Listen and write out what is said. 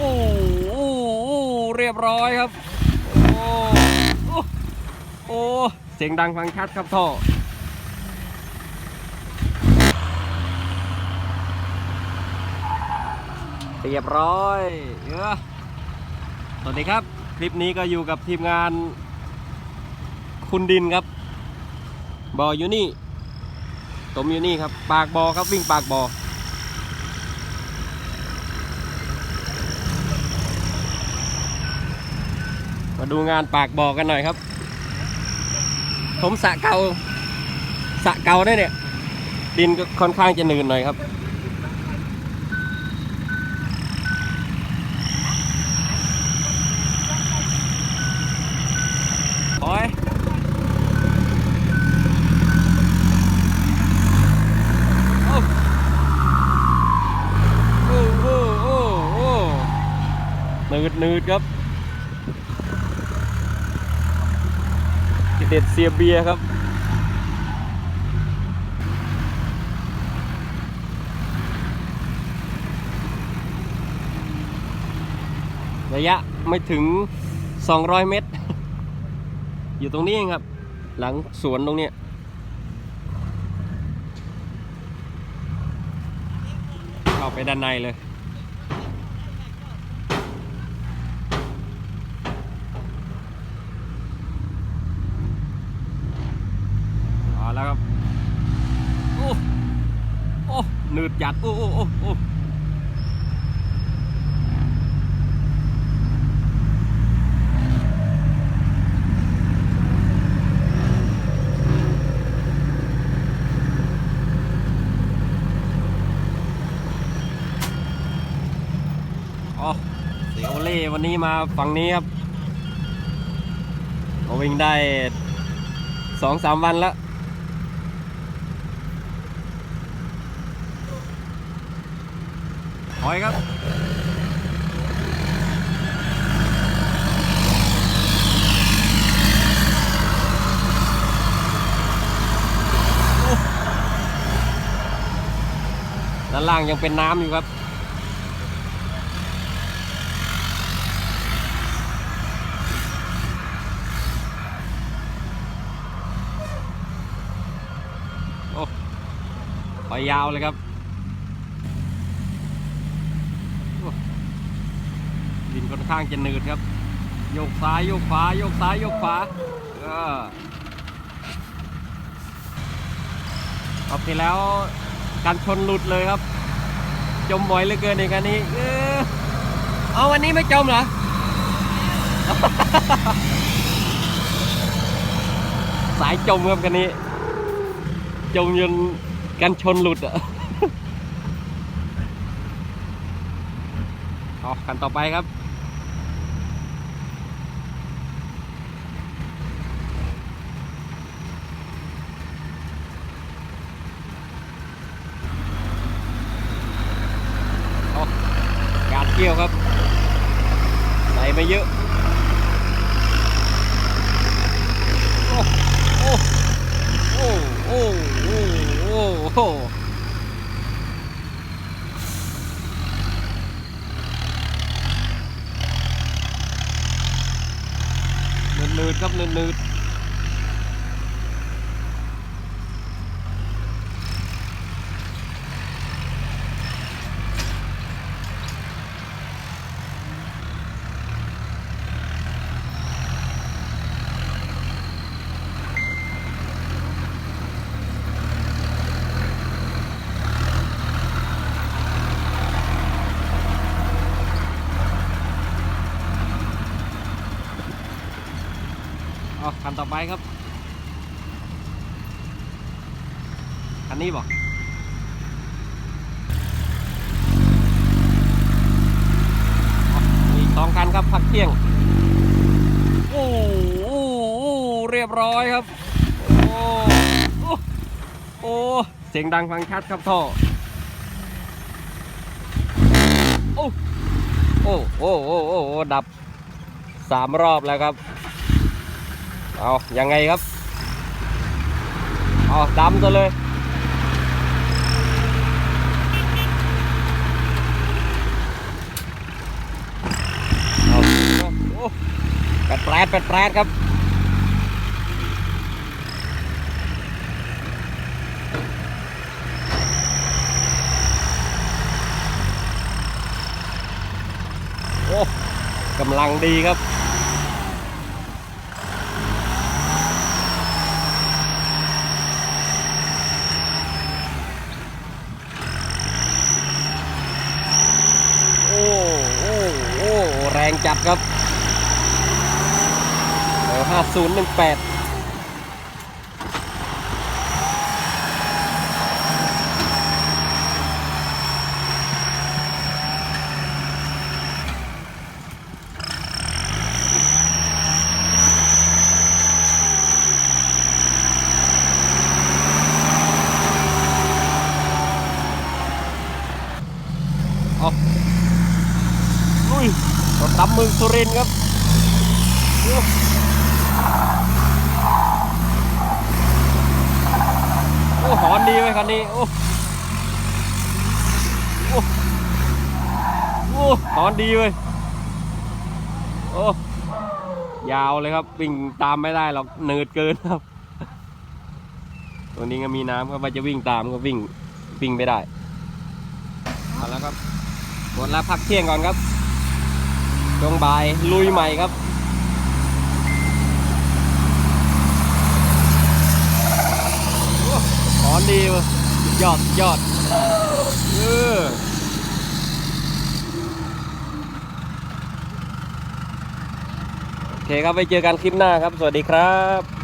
โอ้โอ้เรียบร้อยครับโอ้โอ้โอ้เสียงดังฟังชัดครับท่อเรียบร้อยเออสวัสดีครับ คลิปนี้ก็อยู่กับทีมงาน คุณดินครับบออยู่นี่ตมอยู่นี่ครับ ปากบอครับวิ่งปากบอ มาดูงานปากบ่อกันหน่อยครับ ผมสะเกาสะเกาได้เนี่ย ดินก็ค่อนข้างจะหนืดหน่อยครับ โอ้ยโอ้โอ้โอ้โหนืดนืดครับ เด็ดเสียเบียครับ ระยะไม่ถึง 200 เมตร อยู่ตรงนี้เองครับ หลังสวนตรงเนี้ยเข้าไปด้านในเลย เอาแล้วครับ โอ้ โอ้ หนืดจัดโอ้โอ้โอ้โอ้อ๋อเสียโอเล่วันนี้มาฝั่งนี้ครับมาวิ่งได้สองสามวันแล้ว ถอยครับด้านล่างยังเป็นน้ำอยู่ครับ โอ้ไปยาวเลยครับโอ้ดินค่อน ข้างจะหนืดครับ โยกซ้ายโยกขวาโยกซ้ายโยกขวาออรอบที่แล้วการชนหลุดเลยครับ จมบ่อยเหลือเกินในการนี้เออเอาวันนี้ไม่จมเหรอสายจมครับกันนี้ จมจนกันชนหลุดอะเอกันต่อไปครับ การเกี่ยวครับใส่ไม่เยอะโอ้โอ้โอ้โอ้โอ้โอ้โอ้นืดๆครับนืด ๆเอคันต่อไปครับ คันนี้บอกมีสองคันครับพักเที่ยง โอ้โอ้เรียบร้อยครับ โอ้โอ้เสียงดังฟังชัดครับท่อ โอ้ โอ้ โอ้ โอ้ ดับสามรอบแล้วครับ เอายังไงครับ เอาดำตัวเลยอาอแปดแปดแปดแปดครับโอ้กำลังดีครับ ครับเดี๋ยวห้าศูนย์หนึ่งแปดเอาลุย รถดำเมืองสุรินทร์ครับโอ้โอ้หอนดีไหมคันนี้โอ้โอ้โอ้หอนดีเว้ยโอ้ยาวเลยครับวิ่งตามไม่ได้หรอกเนิดเกินครับตัวนี้ก็มีน้ำก็ว่าจะวิ่งตามก็วิ่งวิ่งไม่ได้เอาแล้วครับหมดแล้วพักเที่ยงก่อนครับ ช่วงบ่ายลุยใหม่ครับขอนดีวยสุดยอดสุดยอดเออโอเคครับไปเจอกันคลิปหน้าครับ สวัสดีครับ